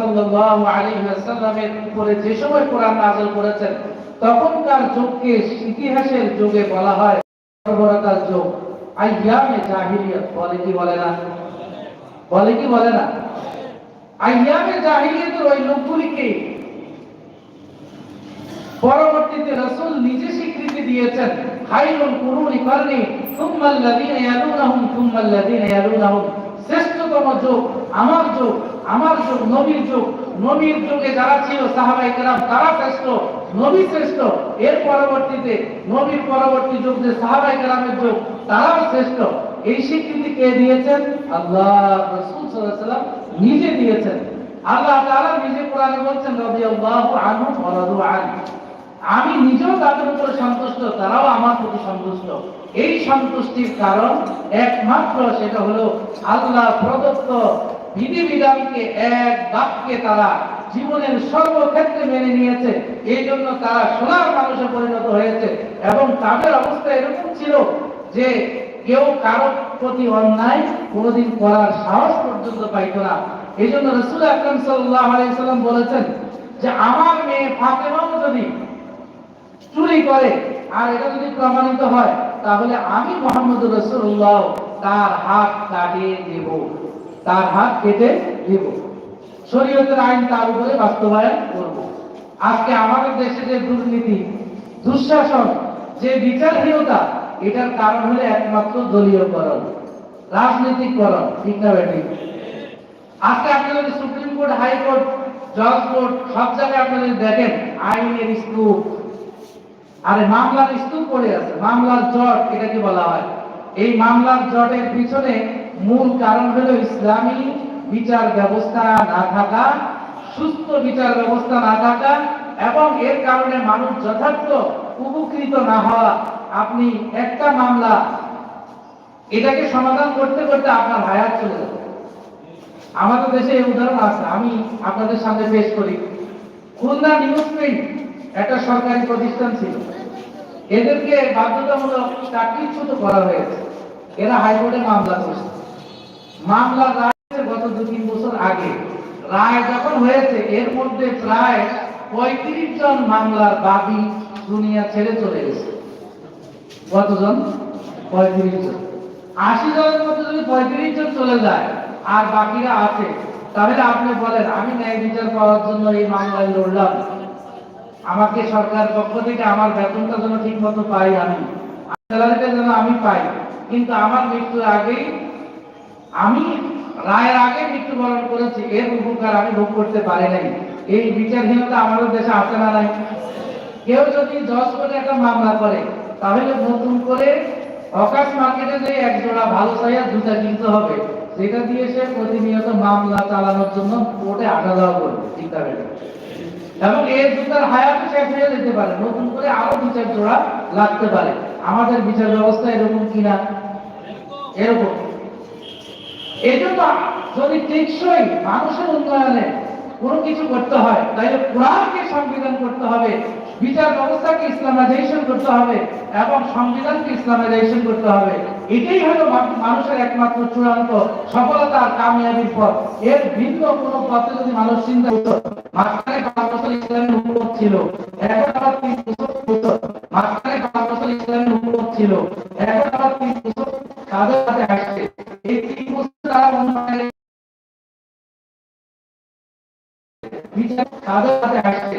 সাল্লাল্লাহু আলাইহি ওয়াসাল্লামের উপরে যে সময় কোরআন নাযিল করেছেন, তখনকার যুগকে ইতিহাসের যুগে বলা হয় বর্বরতার যুগ। আইয়ামে জাহিলিয়াত, বলে কি বলে না? বলে কি বলে না? আইয়ামে জাহিলিয়াতের ওই লোকগুলিকে পরবর্তীতে রাসূল নিজে স্বীকৃতি দিয়েছেন খাইরুল কুরুনি কারনি লাযিনা ইয়ালুনাহুম লাযিনা ইয়ালুনাহুম। যুগ, আমার যুগ আমার যুগ, নবীর যুগ। নবীর যুগে যারা ছিল সাহাবাই কেরাম, তারা শ্রেষ্ঠ, নবী শ্রেষ্ঠ। এর পরবর্তীতে, নবীর পরবর্তী যুগ যে সাহাবাই কেরামের যুগ, তারাও শ্রেষ্ঠ। এই স্বীকৃতি কে দিয়েছেন? আল্লাহ রাসূল নিজে দিয়েছেন। আল্লাহ তাআলা নিজে কোরআনে বলছেন, রাদিয়াল্লাহু আনহু ওয়া রাদু আনহু। আমি নিজেও তাদের উপরে সন্তুষ্ট, তারাও আমার প্রতি সন্তুষ্ট। এই সন্তুষ্টির কারণ একমাত্র সেটা হলো আল্লাহ প্রদত্ত বিধিবিধানকে, এক বাক্যে তারা জীবনের সর্বক্ষেত্রে মেনে নিয়েছে। এই জন্য তারা সোনার মানুষে পরিণত হয়েছে এবং তাদের অবস্থা এরকম ছিল যে কেউ কারও প্রতি অন্যায় কোনোদিন করার সাহস পর্যন্ত পাইত না। এই জন্য রসুল আকরম সাল্লাহ আলাইসাল্লাম বলেছেন যে, আমার মেয়ে ফাতেমাও যদি চুরি করে। আর এটা যদি প্রমাণিত হয়, তাহলে আমি মোহাম্মদ রসুল্লাহ তার হাত কাটিয়ে দেব। তার হাত কেটে দেব। শরীয়তের আইন তার উপরে বাস্তবায়ন করব। আজকে আমাদের দেশে যে দুর্নীতি, দুঃশাসন, যে বিচারহীনতা, এটার কারণ হলে একমাত্র দলীয়করণ রাজনৈতিককরণ ঠিক না বেঠিক আজকে আপনি যদি সুপ্রিম কোর্ট, হাইকোর্ট, জজ কোর্ট, সব জায়গায় আপনি দেখেন, আইনের স্তূপ আরে মামলার স্তূপ পড়ে আছে, মামলার জট, এটাকে বলা হয়। এই মামলার জটের পিছনে মূল কারণ হলো ইসলামী বিচার ব্যবস্থা না থাকা, সুস্থ বিচার ব্যবস্থা না থাকা, এবং এর কারণে মানুষ যথার্থ উপকৃত না হওয়া। আপনি একটা মামলা, এটাকে সমাধান করতে করতে আপনার হায়াত চলে যাবে। আমাদের দেশে উদাহরণ আছে, আমি আপনাদের সামনে পেশ করি। খুলনা নিউজ প্রিন্ট একটা সরকারি প্রতিষ্ঠান ছিল। এদেরকে বাধ্যতামূলক চাকরিচ্যুত করা হয়েছে। এরা হাইকোর্টে মামলা করছে। মামলা রায় গত দু তিন বছর আগে। রায় যখন হয়েছে, এর মধ্যে প্রায় পঁয়ত্রিশ জন মামলার বাদী দুনিয়া ছেড়ে চলে গেছে। কতজন? পঁয়ত্রিশ জন। আশি জনের মধ্যে যদি পঁয়ত্রিশ জন চলে যায়, আর বাকিরা আছে, তাহলে আপনি বলেন, আমি ন্যায় বিচার পাওয়ার জন্য এই মামলায় লড়লাম। আমাকে সরকার পক্ষ থেকে আমার বেতনটা যেন ঠিক মতো পাই আমি। স্যালারিটা যেন আমি পাই। কিন্তু আমার মৃত্যুর আগেই আমি, রায়ের আগে মৃত্যুবরণ করেছি। এর উপকার আমি ভোগ করতে পারি নাই। এই বিচারহীনতা আমাদের দেশে আছে না নাই? কেউ যদি দশ কোটি একটা মামলা করে, তাহলে নতুন করে অকাশ মার্কেটে যে এক জোড়া ভালো সাইয়া জুতা কিনতে হবে, সেটা দিয়ে সে প্রতিনিয়ত মামলা চালানোর জন্য কোর্টে আটা দেওয়া করবে। ঠিক আছে এবং এই জুতার হায়াতে শেষ হয়ে যেতে পারে। নতুন করে আরও বিচার জোড়া লাগতে পারে। আমাদের বিচার ব্যবস্থা এরকম কিনা? এরকম। এই জন্য যদি টেকসই মানুষের উন্নয়নে কোনো কিছু করতে হয়, তাহলে কোরআনকে সংবিধান করতে হবে। বিচার ব্যবস্থাকে ইসলামাইজেশন করতে হবে এবং সংবিধানকে ইসলামাইজেশন করতে হবে। এটাই হলো মানুষের একমাত্র চূড়ান্ত সফলতা আর কামিয়াবির পথ। এর ভিন্ন কোনো পথে যদি মানুষ চিন্তা করতো, মাঝখানে পাঁচ বছর ইসলামের হুকুমত ছিল। এখন আবার তিন বছর মাঝখানে পাঁচ বছর ইসলামের হুকুমত ছিল। এখন আবার তিন বছর তাদের সাথে আসছে। এই তিন বছর তারা বিচার তাদের সাথে আসছে।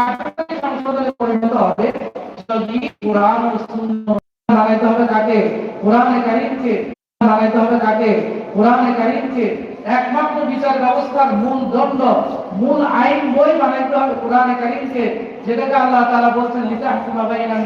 কার্যকরী সংশোধনে পরিণত হবে, যদি কোরআন ও সুন্নাহ হবে কাকে কোরআনে কারিমকে হবে কাকে কোরআনে কারিমকে একমাত্র বিচার ব্যবস্থার মূল দণ্ড, মূল আইন বই বানাইতে হবে কোরআনে কারিমকে, যেটাকে আল্লাহ তাআলা বলছেন, লিতাহকুমা বাইনান